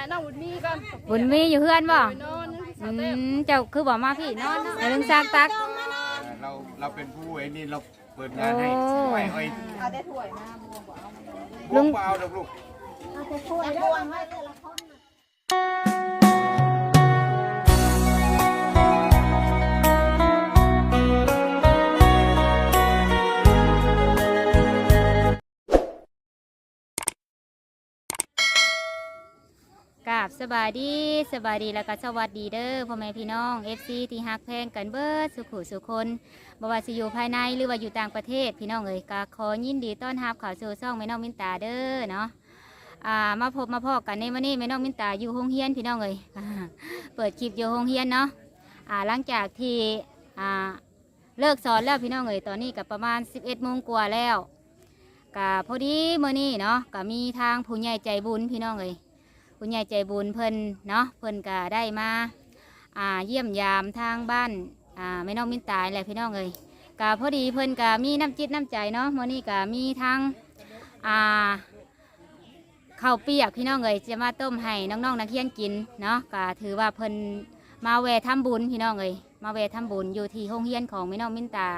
ายน้องบุญมีก่อนบุญมีอยู่เพื่อนบ่ไปนอนอืมเจ้าคือบอกมาพี่นอนเนาะให้ลุงซากตัก เราเราเป็นผู้ไอ้นี่เราเปิดงานให้โอ้ไอ้ไอ้เอาแต่ถ้วยมาลุงเปล่าดอกลูกกราบ สบายดีสบายดีแล้วก็สวัสดีเด้อพ่อแม่พี่น้อง FC ที่ฮักแพงกันเบิดสุขุสุคนบ่ว่าสิอยู่ภายในหรือว่าอยู่ต่างประเทศพี่น้องเอ๋ยก็ขอยินดีต้อนรับข่าวสู่ช่องแม่น้องมินตาเด้อเนาะอ่ามาพบมาพอกันในวันนี้แม่น้องมินตาอยู่ห้องเฮียนพี่น้องเอ๋ยเปิดคลิปอยู่ห้องเฮียนเนาะอ่าหลังจากที่อ่าเลิกสอนแล้วพี่น้องเอ๋ยตอนนี้ก็ประมาณ 11โมงกว่าแล้วก็พอดีเมื้อนี้เนาะก็มีทางผู้ใหญ่ใจบุญพี่น้องเอ๋ย คุณยายใจบุญเพิ่นเนาะเพิ่นก็ได้มาอ่าเยี่ยมยามทางบ้านอ่าแม่น้องมินตายแหละพี่น้องเอ้ยก็พอดีเพิ่นก็มีน้ำจิตน้ำใจเนาะมื้อนี้ก็มีทางอ่าข้าวเปียกพี่น้องเอ้ยจะมาต้มให้น้องๆนักเรียนกินเนาะก็ถือว่าเพิ่นมาแวะทำบุญพี่น้องเอ้ยมาแวะทำบุญอยู่ที่โรงเรียนของแม่น้องมินตา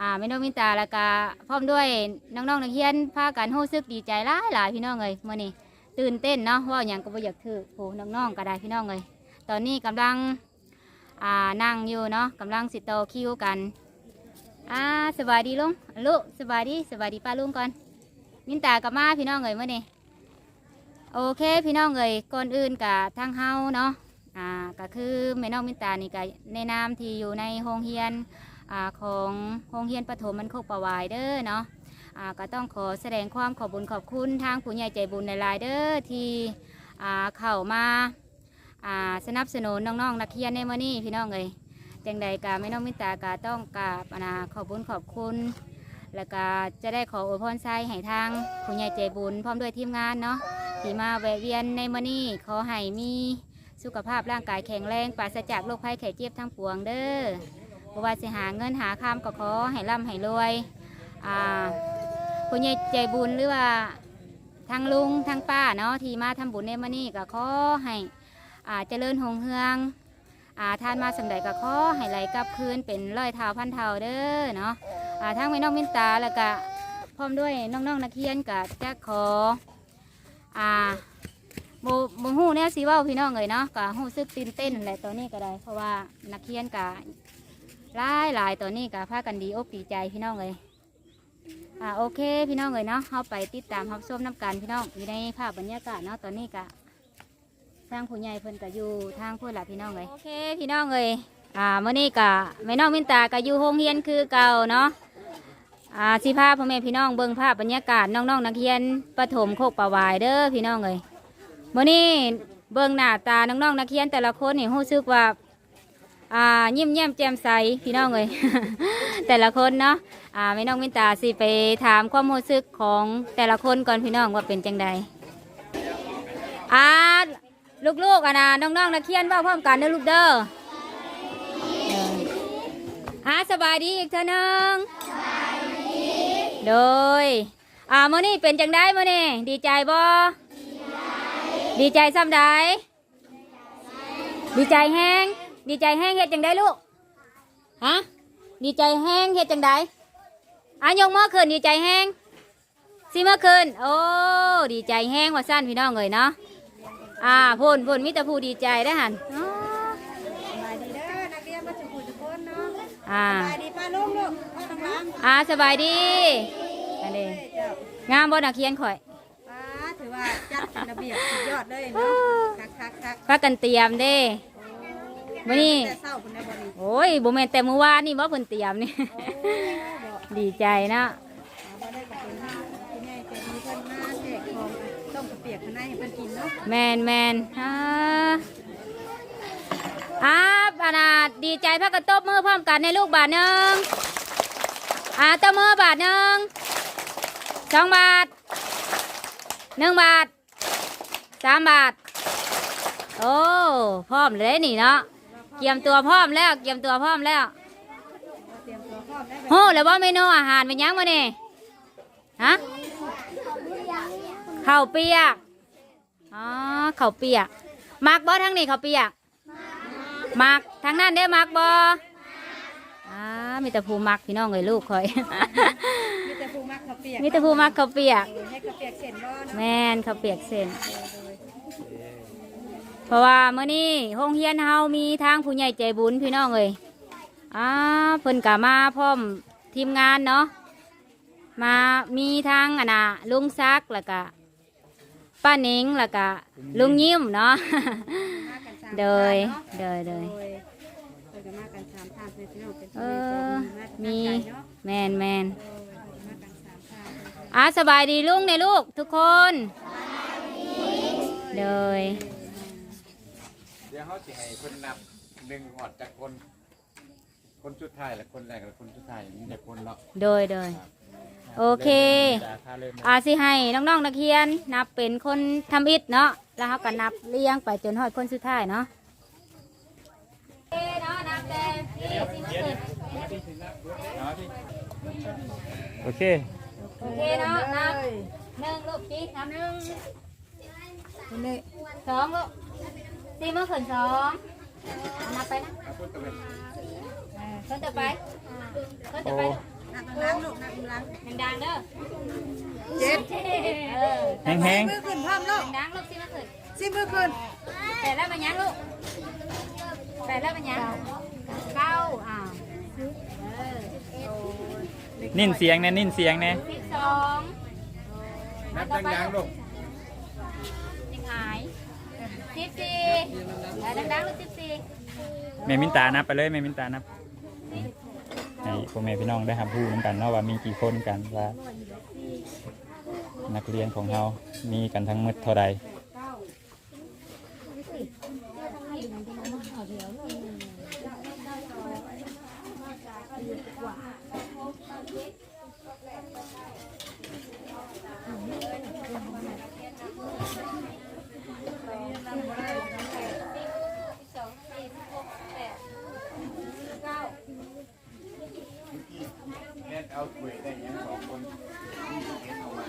อ่าแม่น้องมินตาแล้วก็พร้อมด้วยน้องๆนักเรียนพากันรู้สึกดีใจหลายหลายพี่น้องเอ้ยมื้อนี้ ตื่นเต้นเนาะว่าอย่างก็บ่อยากถือโหน้องๆก็ได้พี่น้องเลยตอนนี้กำลังอ่านั่งอยู่เนาะกำลังสิโตคิวกันอ่าสบายดีลุงลูกสบายดีสบายดีป้าลุงก่อนมินตากับมาพี่น้องเลยเมื่อนี้โอเคพี่น้องเลยก่อนอื่นกับทางเฮาเนาะอ่าก็คือแม่น้องมินตานี่ก็ในนามที่อยู่ในโรงเรียนอ่าของโรงเรียนประถมมันโคกประวายเด้อเนาะ อ่าก็ต้องขอแสดงความขอบบุญขอบคุณทางผู้ใหญ่ใจบุญในลายๆเด้อที่อ่าเข้ามาอ่าสนับสนุนน้องๆนักเรียนในมื้อนี้พี่น้องเอ้ยจังใดกาไม่น้องมิตากาต้องกราบอานาขอบบุญขอบคุณ แล้วก็จะได้ขออวยพรใส่ให้ทางผู้ใหญ่ใจบุญพร้อมด้วยทีมงานเนาะที่มาแวะเวียนในมื้อนี้ขอให้มีสุขภาพร่างกายแข็งแรงปราศจากโรคภัยไข้เจ็บทั้งปวงเด้อบ่ว่าสิหาเงินหาคำก็ขอให้ร่ำให้รวยอ่า คุณยายใจบุญหรือว่าทางลุงทางป้าเนาะที่มาทำบุญในมื้อนี้ก็ขอให้อ่าเจริญหงเฮืองอ่าทานมาสำใดก็ขอให้ไหลกลับคืนเป็นร้อยเท่าพันเท่าเด้อเนาะอ่าทางแม่น้องมินตาแล้วก็พร้อมด้วยน้องๆนักเรียนก็จะขออ่าโมโมหูแนวสีว่าพี่น้องเลยเนาะก็หูซึกตื่นเต้นแหละตอนนี้ก็ได้ เพราะว่านักเรียนก็หลายหลายๆตอนนี้ก็พากันดีอกดีใจพี่น้องเลย อ่าโอเค พี่น้องเลยเนาะเข้าไปติดตามรับชมน้ำกันพี่น้องอยู่ในภาพบรรยากาศเนาะตอนนี้กะทางผู้ใหญ่เพิ่นก็อยู่ทางผู้หลักพี่น้องเลยโอเคพี่น้องเลยอ่าเมื่อนี้กะแม่น้องมินตาก็อยู่โรงเรียนคือเก่าเนาะอ่าสิพาพพ่อแม่พี่น้องเบิ่งภาพบรรยากาศน้องๆนักเรียนประถมโคกประวายเด้อพี่น้องเลยเมื่อนี้เบิ่งหน้าตาน้องๆนักเรียนแต่ละคนนี่รู้สึกว่า อ่ายิ้มแย้มแจ่มใสพี่น้องเลย แต่ละคนเนาะอ่าไม่น้องมินตาสิไปถามความรู้สึกของแต่ละคนก่อนพี่น้องว่าเป็นจังใดอ่าลูกๆอะนะน้องๆนักเรียนว่าพร้อมกันเด้อลูกเด้ออ่าสบายดีอีกเท่านึงโดยอ่ามื่อนี้เป็นจังได้มื่อนี้ดีใจบ่ดีใจซ้ำใดดีใจแห้ง ดีใจแห้งเฮ็ดจังได้ลูกฮะดีใจแห้งเฮ็ดจังใดอะยกมือขึ้นดีใจแห้งสิมือขึ้นโอ้ดีใจแห้งว่าสั้นพี่น้องเลยเนาะอ่าพูนพูนมิตรผู้ดีใจได้อหันอ๋อสบายดีเด้อนักเรียนมาจุกุจุกคนเนาะอ่าสบายดีป้าลุงลูกป้าน้องล้างอ่าสบายดีอันนี้เจ้างามบ่นักเขียนข่อยป้าถือว่าจัดระเบียบสุดยอดเลยเนาะคักคักคักพากันเตรียมเด้ มื้อนี้ แต่เศร้าคนในบริโอ้ยบ่แม่นแต่เมื่อวานนี่บ่เพิ่นเตรียมนี่ ดีใจเนาะบ่ได้กับคนที่ง่ายใจดีเพิ่นมาแจกของต้มกระเปียกข้างในให้เพิ่นกินเนาะแมนแมนอ่าอ่าปานาดดีใจพักกันตบมือพร้อมกันในลูกบาทหนึ่งอ่าตบมือบาทหนึ่งสองบาทหนึ่งบาทสามบาท โอ้ พร้อมเลยนี่เนาะ เกียมตัวพร้อมแล้ว เกียมตัวพร้อมแล้วเตรียมตัวพร้อมได้โหแล้วว่าเมนูอาหารเป็นหยังมาเนี่ยฮะข้าวเปียกอ๋อข้าวเปียกมักบ่ทั้งนี้ข้าวเปียกมักทั้งนั้นได้มักบ่อ่ามีแต่ผู้มักพี่น้องเลยลูกคอยมีแต่ผู้มักข้าวเปียกมีแต่ผู้มักข้าวเปียกให้ข้าวเปียกเสร็จบ่เนาะแม่นข้าวเปียกเส้น เพราะว่าเมื่อนี้โรงเรียนเฮามีทางผู้ใหญ่ใจบุญพี่น้องเลยอ่าเพิ่นกะมาพร้อมทีมงานเนาะมามีทางอันน่ะลุงซักแล้วก็ป้าหนิงแล้วก็ลุงยิ้มเนาะมากันสามโดยท่านเดยโดยโดยเพิ่นเป็นพี่น้องเออมีแมนแมนโดยมากันสามท่านอะสบายดีลุงในลูกทุกคนโดย เดี๋ยวเขาสิให้คนนับหนึ่งหอดจากคน คนสุดท้ายและคนแรกและคนสุดท้ายมีแต่คนเนาะโดยโดยโอเคจากค่าเริ่มอาสิให้น้องๆนักเรียนนับเป็นคนทำอิฐเนาะแล้วเขาก็นับเรียงไปจนฮอดคนสุดท้ายเนาะเนาะนับแต่ที่สิมาเกิดโอเค โอเคเนาะนับหนึ่งลูกจีนับหนึ่งคนนี้สองลูก สี่มือขึ้นสองนับไปนะถ้าพูดตะเวนเออคนต่อไปคนต่อไปนักล้างลูกนักล้างดังๆเด้อเจ็ดเออแห้งแห้งมือขึ้นพร้อมลูกดังๆลูกสี่มือขึ้นสิมือขึ้นแต่แล้วมันยังลูกแต่แล้วมันยังเก้าอ้าวเออนิ่นเสียงแน่นิ่นเสียงแน่สิบสองนับตั้งยางลูก ยังหาย สิบสี่แต่ดังๆลูกสิบสี่แม่มินตานับไปเลยแม่มินตานับให้พ่อแม่พี่น้องได้รับรู้นำกันเนาะว่ามีกี่คนกันว่านักเรียนของเรามีกันทั้งหมดเท่าใด เล่นเอาถ้วยได้ยังสองคนนี่เห็นเอามา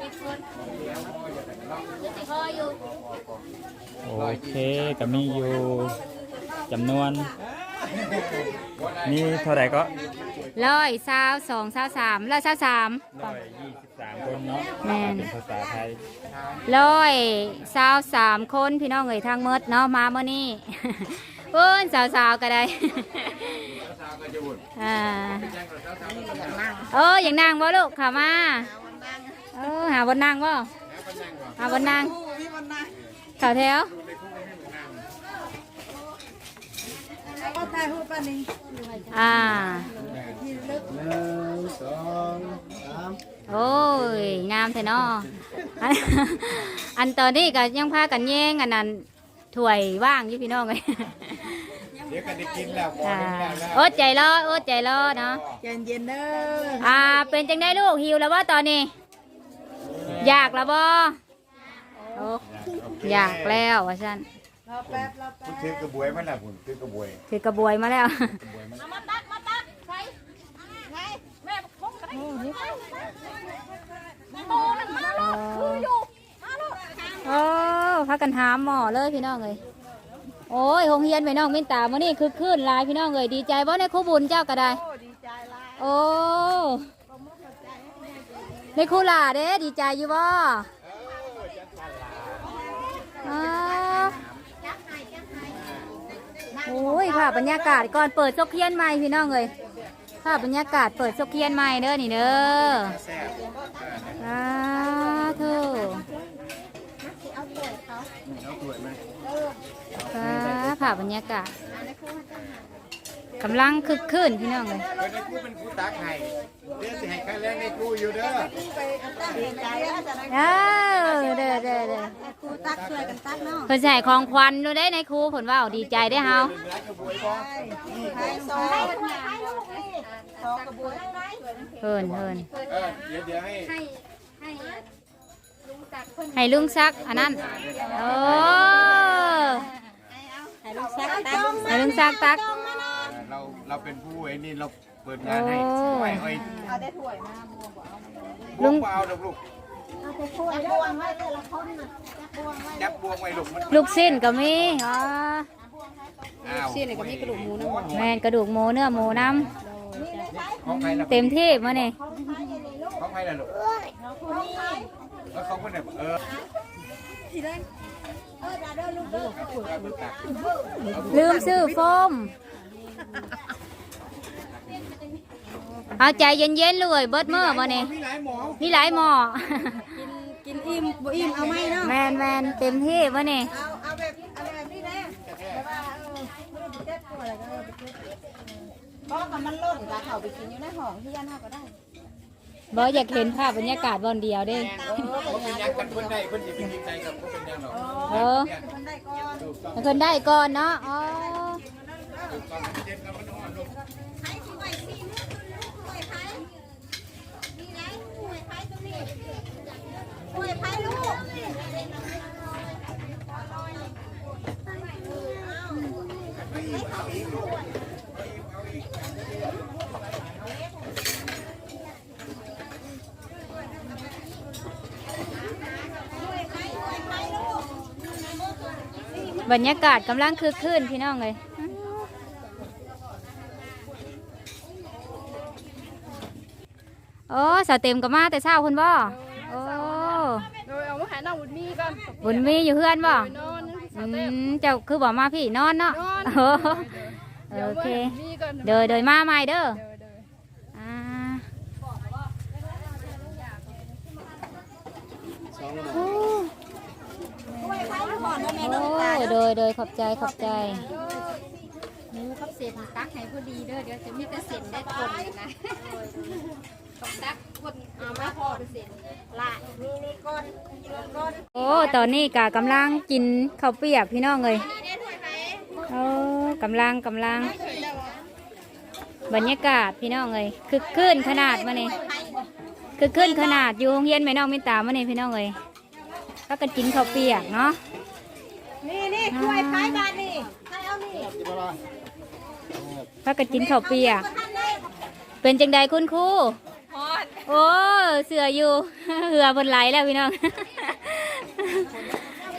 สิบคน แล้วก็อย่าไปทะเลาะ สิพออยู่ โอเค ก็มีอยู่จำนวน มีเท่าใดก็ร้อยสาวสองสาวสามร้อยสาวสามร้อยยี่สิบสามคนเนาะแม่นเป็นภาษาไทยร้อยสาวสามคนพี่น้องเอ๋ยทางเมดเนาะมาเมื่อนี้เพิ่นสาวสาวๆก็ได้สาวก็จะวุ่นอ่าแจ้งกับสาวสาวก็จะนั่งเอออย่างนางบ่ลูกเข้ามาเออหาบนนางบ่แล้วก็นั่งก่อนหาบนนางผู้มีวันนาเข้าแถว ดูในคู่ให้หนูนั่ง แล้ว ก็ถ่ายรูปป้านี่อ่าที่ลึกหนึ่งสองสามโอ้ย งามแท้เนาะอันอันตอนนี้ก็ยังพากันแย่งอันนั้นถ้วยว่างอยู่พี่น้องเลยเดี๋ยวก็ได้กินแล้วพออ่าได้แล้วอดใจรออดใจรอเนาะ เย็นเย็นๆเด้ออ่า เป็นจังได้ลูกหิวแล้วว่าตอนนี้ อยากแล้วบ่โอ้อยากแล้วว่าซั่น รอแป๊บรอแป๊คุณบถือกระบวยมั้ยล่ะคุณถือกระบวยถือกระบวยมาแล้ว กระบวยมันโอ้พากันหามหมอเลยพี่น้องเลยโอ้ยโรงเรียนพี่น้องมินตามื่อนี้คือคลื่นหลายพี่น้องเลยดีใจบ่ในครูบุญเจ้าก็ได้ โอ้ดีใจหลายโอ้ในครูหลาเด้ดีใจอยู่บ่อ้าว โอ้ยค่ะบรรยากาศก่อนเปิดซกเคียนใหม่พี่น้องเลยค่ะบรรยากาศเปิดซกเคียนใหม่เด้อนี่เด้อแซ่บสาธุเอาถ้วยไหมค่ะค่ะบรรยากาศ กำลังคึกคืนพี่น้องเลยเดี๋ยวในคู่เป็นคู่ตักให้เดี๋ยวสิให้ใครเลี้ยงในคู่อยู่เด้อไปเอาตั้งดีใจแล้วจะได้เออเด้อเด้อเด้อครูตักช่วยกันตักเนาะเพิ่นใส่ของควันดูได้ในครูผลว่าดีใจได้อเฮาร้านกระบวยบ่ใครสองสองกระบวยเพิ่นเพิ่นเออเดี๋ยวเดี๋ยวให้ให้ลุงซักอันนั้นโอ้ให้ลูกซักตักให้ลุงซักตัก เราเราเป็นผู้ไอ้นี่เราเปิดงานให้โอ้ไม่ไอ้เอาได้ถ้วยมาบุ้งเปล่าดอกลูกถ้วยบวงไว้แต่ละคนน่ะบจับพวงไว้ลูกมันลูกสิ้นก็มีอ๋ออ้าวซี่นี่ก็มีกระดูกหมูน้ำหมูแมนกระดูกหมูเนื้อหมูน้ของใครล่ะำเต็มที่มื้อนี่ของใครล่ะลูกแล้วของคนไหนเออลืมซื้อโฟม เอาใจเย็นๆเลยเบิดมื้อบ่นี่มีหลายหมอมีหลายหม้อกินอิ่มบ่อิ่มเอาไหมเนาะแมนแมนเต็มที่มื้อนี่เอาเอาแบบเอาแบบนี้นะแต่ว่าเออไม่ได้ไปเจ็บตัวอะไรก็เออไปเจ็บเพราะกับมันล่นกะเขาไปกินอยู่ในห้องที่ยันห้าก็ได้บ่อยากเห็นภาพบรรยากาศบอนเดียวเด้เขาเป็นยังกันคนใดคนสิเป็นใจกับเขาเป็นยังหรอกเออมันได้ก่อนให้เพิ่นได้ก่อนเนาะ บรรยากาศกำลังคึกคืนพี่น้องเลย โอ้สาวเต็มก็มาแต่เช้าคุณบ่โอ้โดยเอามาหาน้องบุญมีก่อนบุญมีอยู่เพื่อนบ่นอนอืมเจ้าคือบอกมาพี่นอนเนาะนอนโอ้โอเคมีก่อนเดยเดยมาใหม่เด้ออ่าโอ้โอ้โดยโดยขอบใจขอบใจหมูกับเศษตักให้พอดีเด้อเดี๋ยวจะมีแต่เศษได้คนนะ ต้องตักคนเอามาพอเป็นเศษละนี่นี่ก้อนก้อนโอ้ตอนนี้กะกำลังกินข้าวเปียกพี่น้องเลยโอ้กำลังกำลัง บรรยากาศพี่น้องเลยคึกคืนขนาดมาเนี่ยคึกคืนขนาดอยู่โรงเรียนแม่น้องมินตามาเนี่ยพี่น้องเลยก็กันกินข้าวเปียกเนาะนี่นี่ช่วยพายบานนี่ใครเอานี่ก็กันกินข้าวเปียกเป็นจังใดคุณครู โอ้เสืออยู่ เหือเพิ่นไหลแล้วพี่น้อง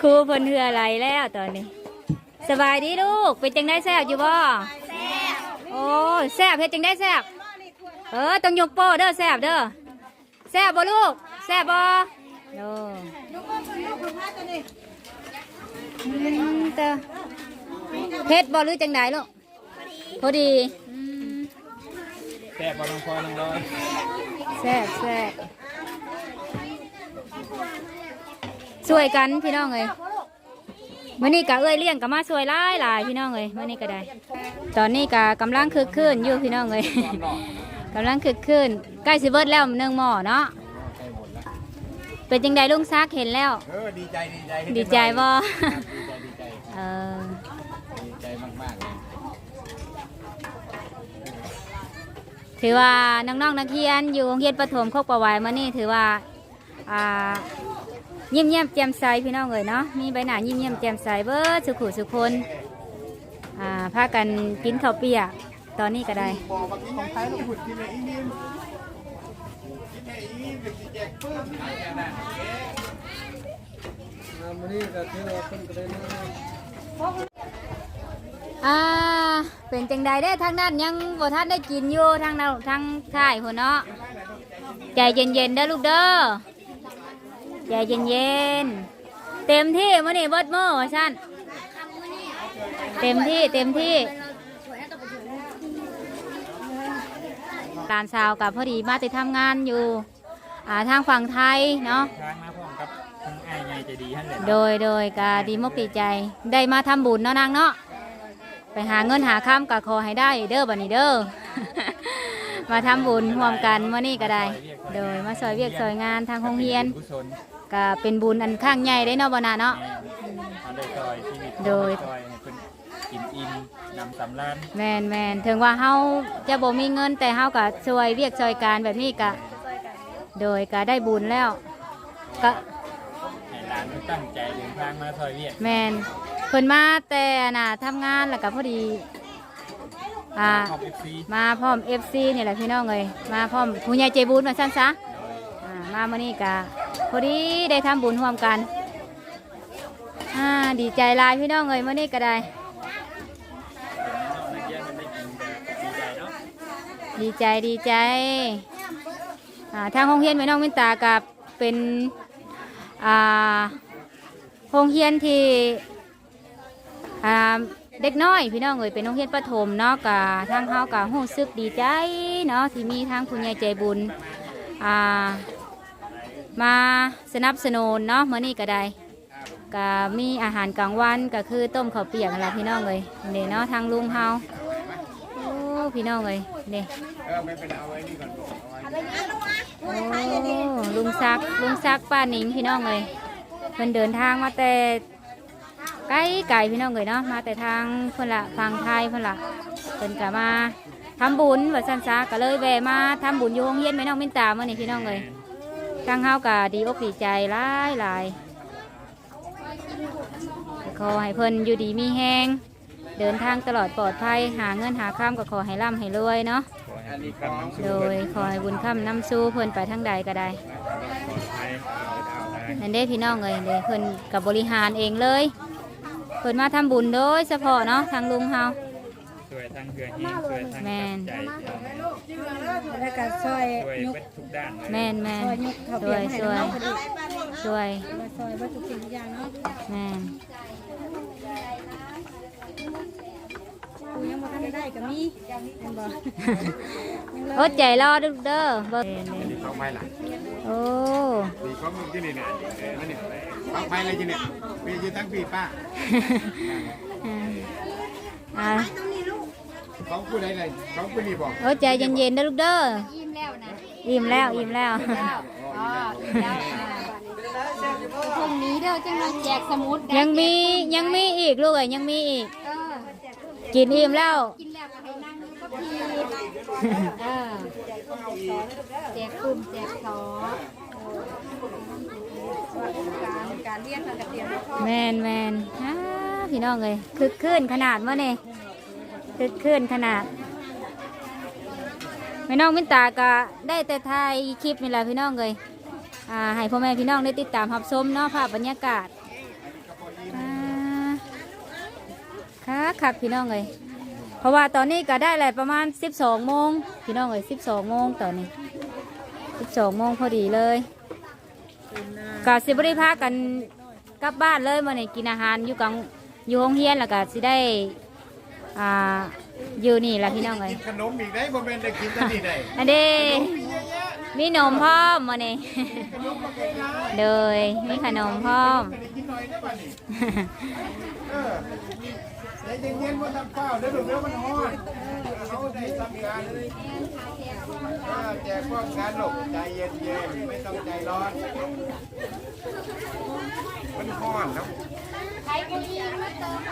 ครูเพิ่นเหือไหลแล้วตอนนี้ สบายดีลูก เป็นจังได้แซ่บอยู่บ่แซ่บโอ้แซ่บเฮ็ดจังได้แซ่บเออต้องยกโป้เด้อแซ่บเด้อแซ่บบ่ลูกแซ่บบ่โอ้ลูกก็เป็นลูกของพายตัวนี้อืมเตอเผ็ดบ่หรือจังไดลูกพอดีอืมแซ่บบ่ต้องคอน้องร้อยแซ่บแซ่บช่วยกันพี่น้องเลยมื่อนี้กะเอ้ยเลี้ยงกะมาช่วยหลายหลายพี่น้องเลยมื่อนี้ก็ได้ ตอนนี้กะกำลังคึกคืนอยู่พี่น้องเลยกำลังคึกคืนใกล้สิเบิดแล้วหนึ่งหม้อเนาะใกล้หมดแล้วเป็นจังใดลุงซักเห็นแล้ว เออดีใจดีใจดีใจบ่ดีใจดีใจเออ ดีใจมากๆเลย ถือว่าน้องๆนักเรียนอยู่โรงเรียนประถมโคกประวายมานี่ถือว่าอ่ายิ้มเยี่ยมแจ่มใสพี่น้องเลยเนาะมีใบหน้ายิ้มเยี่ยมแจ่มใสเบิดสุขุสุคนอ่าพากันกินข้าวเปียกตอนนี้ก็ได้ของใครลูกหุ่นกินเลยอีนิ่มกินให้อีนิ่มเป็นสิแจกปื้มไหนกันน่ะ อ่าเป็นจังใดได้ทางนั้นยังบ่ทันได้กินอยู่ทางเราทางท้ายหัวเนาะใจเย็นๆเด้อลูกเด้อใจเย็นๆเต็มที่มื้อนี้เบิดมื้อว่าซั่นเต็มที่เต็มที่การสาวกับพอดีมาติดทำงานอยู่อ่าทางฝั่งไทยเนาะทางมาพร้อมกับทางไอ้ายใหญ่ใจดีท่านเลยโดยโดยกาดีมกดีใจได้มาทำบุญเนาะนางเนาะ ไปหาเงินหาค้ำก็ขอให้ได้เด้อบันนี้เด้อ มาทำบุญร่วมกันเมื่อนี้ก็ได้ โดยมาซอยเวียกซอยงานทางโรงเรียน กุศลก็เป็นบุญอันข้างใหญ่ได้เนาะบนาเนาะมาได้ซอยชีวิตโดย ซอยให้เพิ่นกินอิ่มนำสำราญแมนแมนถึงว่าเฮาจะบ่มีเงินแต่เฮาก็ช่วยเวียกซอยการแบบนี้ก็โดยก็ได้บุญแล้วก็ให้หลานเพิ่นตั้งใจเดินทางมาซอยเวียกแมนเพิ่นมาแต่น่ะทำงานแล้วก็พอดีอ่าขอบเอฟซีมาพร้อม FC นี่แหละพี่น้องเลยมาพร้อมผู้ใหญ่ใจบุญมาสั้นซะอ่ามาเมื่อนี้กะพอดีได้ทำบุญร่วมกันดีใจหลายพี่น้องเอ้ยมื้อนี้ก็ได้เรียนมันได้กินดีใจเนาะดีใจดีใจอ่าทางโรงเรียนแม่น้องมินตากับเป็นอ่าโรงเรียนที่ อ่าเด็กน้อยพี่น้องเอ๋ยเป็นโรงเรียนประถมเนาะกับทางเฮากับรู้สึกดีใจเนาะที่มีทางผู้ใหญ่ใจบุญอ่ามาสนับสนุนเนาะมื้อนี้ก็ได้ก็มีอาหารกลางวันก็คือต้มข้าวเปียกนั่นล่ะพี่น้องเอ๋ยนี่เนาะทางลุงเฮาโอ้พี่น้องเอ๋ยนี่เนี่ยโอ้ลุงซักลุงซักป้าหนิงพี่น้องเลยเพิ่นเดินทางมาแต่ ไกลไกลพี่น้องเลยเนาะมาแต่ทางเพิ่นละฟังไทยเพิ่นละเพิ่นก็มาทำบุญว่าซั่นซะก็เลยแวะมาทำบุญอยู่โรงเรียนแม่น้องมินตามื้อนี้พี่น้องเลยทางเฮาก็ดีอกดีใจหลายหลายขอให้เพิ่นอยู่ดีมีแฮงเดินทางตลอดปลอดภัยหาเงินหาข้ามก็ขอให้ร่ำให้รวยเนาะโดยขอให้บุญคำนำสู้เพิ่นไปทางใดก็ได้ปลอดภัยเอาได้นั่นเด้พี่น้องเลยเด้เพิ่นกับบริหารเองเลย เพิ่นมาทำบุญโดยเฉพาะเนาะทางลุงเฮาช่วยทั้งเพื่อนยิ่งช่วยทั้งแม่นใจพี่น้องแล้วก็ซอยช่วยยกเบิดทุกด้านเลยแม่นแม่นซอยยกข้าวช่เปีวยกให้ช่วยน้องพอดีช่วยมาซอยเบิดทุกสิ่งทุกอย่างเนาะแม่นกูยังบ่ทันได้ได้ก็มีเห็นบ่อดใจรอเด้อเด้อเบิ่งดีเข้าไปล่ะโอ้ดีเข้ามึงที่นี่เนี่ยเออมาเนี่ย เข้าไปเลยจีเนี่ยปียืนทั้งปีป้าอ่าตรงนี้ลูกของผู้ใดเลยของผู้นี่บอกอดใจเย็นๆเด้อลูกเด้อยิ้มแล้วนะอิ่มแล้วอิ่มแล้วอ๋อแล้วพรุ่งนี้เด้อจังมาแจกสมุดยังมียังมีอีกลูกเอ้ยยังมีอีกเออกินอิ่มแล้วกินแล้วก็ให้นั่งก็พีเออแจกกลุ่มแจกสอ การการเรียนทางกับเรียนแมนแมนอ้าพี่น้องเลยคึกคืนขนาดวะเนี่ยคึกคืนขนาดพี่น้องมินตาก็ได้แต่ถ่ายคลิปนี่แหละพี่น้องเลยอ่าให้พ่อแม่พี่น้องได้ติดตามรับชมเนาะภาพบรรยากาศอ่าค่ะคักพี่น้องเลยเพราะว่าตอนนี้ก็ได้แหละประมาณ 12โมงพี่น้องเลย12โมงตอนนี้ 12โมงพอดีเลย ก็สิบริพากันกลับบ้านเลยมาเนี่ยกินอาหารอยู่กังอยู่ห้องเฮียนแล้วก็สิได้อ่าอยู่นี่แหละพี่น้องเลยกินขนมอีกได้บ่แม่นได้กินกันนี่ได้อันเด้มีนมพร้อมมาเนี่ยเลยมีขนมพร้อม ได้กินหน่อยได้ป่ะนี่เออใจเย็นๆบ่ทำข้าวเด้อลูกเด้อมันฮ้อนเขาได้ทำการเลยเออแจกพวกงานลูกใจเย็นๆไม่ต้องใจร้อน มันฮ้อนแล้วใครคนนี้มาเติมเอ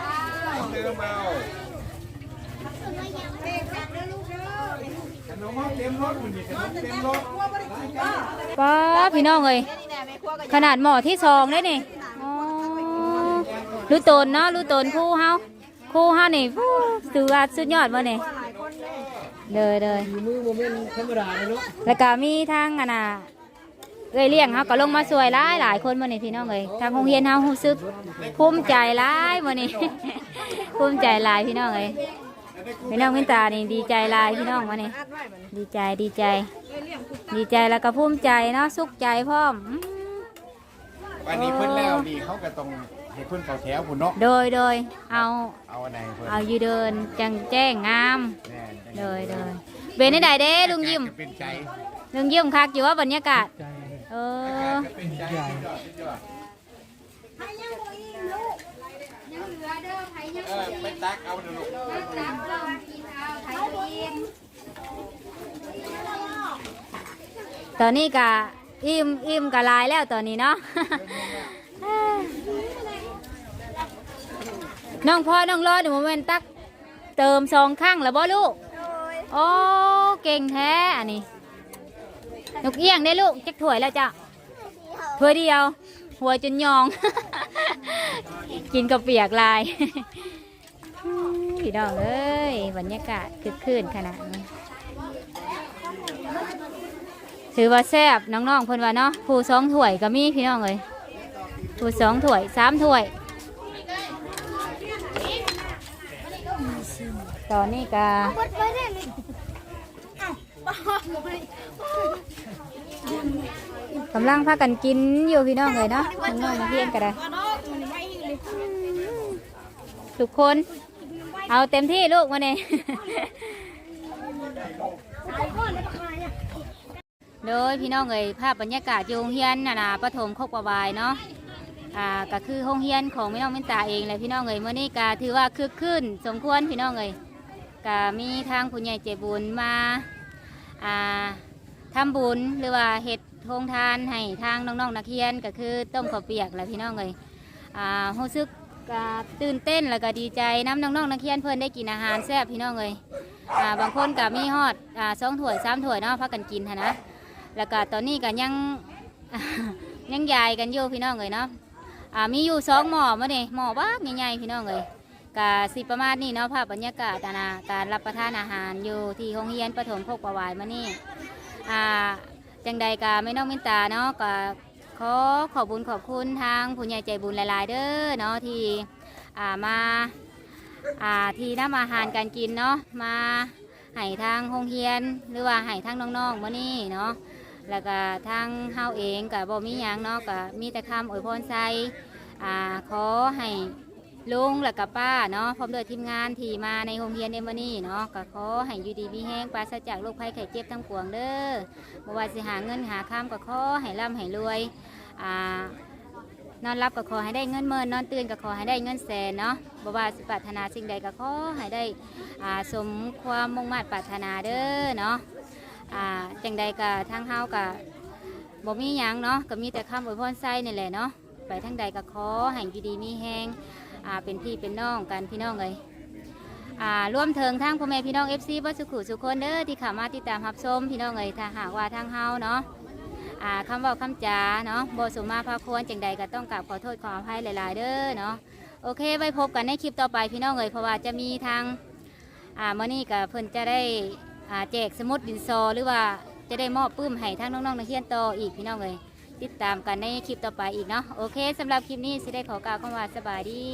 าเติมเอาขนมาเต็มรถมันนี่ขนเต็มรถป้าพี่น้องเลยขนาดหมอที่สองเลยนี่อ๋อรู้ตนเนาะรู้ตนคู่เฮา ครูเฮานี่ฟู้สุดยอดสุดยอดมาเนี่ยเลยเลย มือโมเมนต์ธรรมดาเลยเนาะแล้วก็มีทางอันน่ะเอ้ยเลี้ยงเขาก็ลงมาสวยหลายหลายคนมาเนี่พี่น้องเลยทางโรงเรียนเฮารู้สึกภูมิใจหลายมานี่ภูมิใจหลายพี่น้องเลยพี่น้องมินตานี่ดีใจหลายพี่น้องมานี่ดีใจดีใจ ดีใจแล้วก็ภูมิใจเนาะสุขใจพร้อมอืมวันนี้เพิ่นแล้วนี่เขาก็ต้อง ให้เพิ่นเข้าแถวพุ่นเนาะโดยโดยเอาเอาอันไหนเพิ่นเอาอยู่เดินจังแจ้งงาม แน่จังโดยโดยเป็นได้ใดเด้ลุงยิ้มจะเป็นใจลุงยิ้มคักอยู่ว่าบรรยากาศเออจะเป็นใจสุดยอดสุดยอดให้ยังบ่อิ่มลูกยังเหลือเด้อใครยังเออไปตักเอาเด้อลูกตักลองกินเอาใครกินตอนนี้กะอิ่มอิ่มกะลายแล้วตอนนี้เนาะ น้องพ่อน้องรอเดี๋ยวโมเมนตักเติมสองข้างแล้วบ่ลูกโอ้เก่งแท้อันนี้นกเอี้ยงได้ลูกจักถ้วยแล้วจ้ะถ้วยเดียว หัวจนยอง กินกระเปียกลายพี่น้องเอ้ยบรรยากาศคึกคืนขนาดนี้ถือว่าแซ่บน้องๆเพิ่นว่าเนาะผู้สองถ้วยก็มีพี่น้องเลยผู้สองถ้วยสามถ้วย ตอนนี้ก็เปิดไปได้เลยอ้ากำลังพากันกินอยู่พี่น้องเลยเนาะน้องๆนักเรียนกันเลยทุกคน เอาเต็มที่ลูกมาเนี่ยสายก้อนแล้วมาขายอะโดยพี่น้องเอ๋ยภาพบรรยากาศอยู่โรงเรียนนานาปฐมโคกประวายเนาะอ่าก็คือโรงเรียนของพี่น้องเมนตาเองเลยพี่น้องเอ๋ยเมื่อนี้ก็ถือว่าคึกคืนสมควรพี่น้องเอ๋ย ก็มีทางผู้ใหญ่ใจบุญมาอ่าทำบุญหรือว่าเฮ็ดโรงทานให้ทางน้องๆนักเรียนก็คือต้มข้าวเปียกแหละพี่น้องเอ๋ยอ่ารู้สึกก็ตื่นเต้นแล้วก็ดีใจน้ำน้องๆนักเรียนเพิ่นได้กินอาหารแซ่บพี่น้องเอ๋ยอ่าบางคนก็มีฮอดอ่าสองถ้วยสามถ้วยเนาะพักกันกินหั้นนะแล้วก็ตอนนี้ก็ยัง ยังยายกันอยู่พี่น้องเลยเนาะอ่ามีอยู่สองหม้อมาเนี่ยหม้อบ้าใหญ่ๆพี่น้องเลย กะสิประมาณนี้เนาะภาพบรรยากาศอะนะการรับประทานอาหารอยู่ที่โรงเรียนประถมโคกประวายมานี่อ่าจังใดกะไม่น้องมินตาเนาะก็ขอขอบบุญขอบคุณทางผู้ใหญ่ใจบุญหลาย ๆ เด้อเนาะที่อ่ามาอ่าที่นำอาหารการกินเนาะมาให้ทางโรงเรียนหรือว่าให้ทางน้องๆมานี่เนาะแล้วก็ทางเฮาเองก็บ่มีหยังเนาะก็มีแต่คำอวยพรใส่อ่าขอให้ ลุงและกับป้าเนาะพร้อมด้วยทีมงานที่มาในโรงเรียนเอมอนี่เนาะก็ขอให้อยู่ดีมีแห้งปราศจากโรคภัยไข้เจ็บทั้งปวงเด้อบ่ว่าสิหาเงินหาค้ำก็ขอให้ร่ำให้รวยอ่านอนรับก็ขอให้ได้เงินหมื่นนอนตื่นก็ขอให้ได้เงินแสนเนาะบ่ว่าสิปรารถนาสิ่งใดก็ขอให้ได้อ่าสมความมุ่งมั่นปรารถนาเด้อเนาะอ่าจังใดกะทางเฮากะบ่มีหยังเนาะก็มีแต่คำอวยพรใส่นี่แหละเนาะไปทางใดก็ขอให้อยู่ดีมีแฮง อ่าเป็นพี่เป็นน้องกันพี่น้องเลยอ่ารวมถึงทางพ่อแม่พี่น้อง FC บ่สุขุสุคนเด้อที่เข้ามาติดตามรับชมพี่น้องเลยถ้าหากว่าทางเฮาเนาะอ่าคำเว่าคำจาเนาะบสมมาพาควรจังใดก็ต้องกราบขอโทษขออภัยหลายๆ เด้อเนาะโอเคไว้พบกันในคลิปต่อไปพี่น้องเลยเพราะว่าจะมีทางอ่ามื่อนี้กับเพิ่นจะได้อ่าแจกสมุดดินสอหรือว่าจะได้มอบปื้มให้ทั้งน้องๆนักเรียนโตออีกพี่น้องเลย ติดตามกันในคลิปต่อไปอีกเนาะโอเคสำหรับคลิปนี้สิได้ขอกล่าวคำว่าสบายดี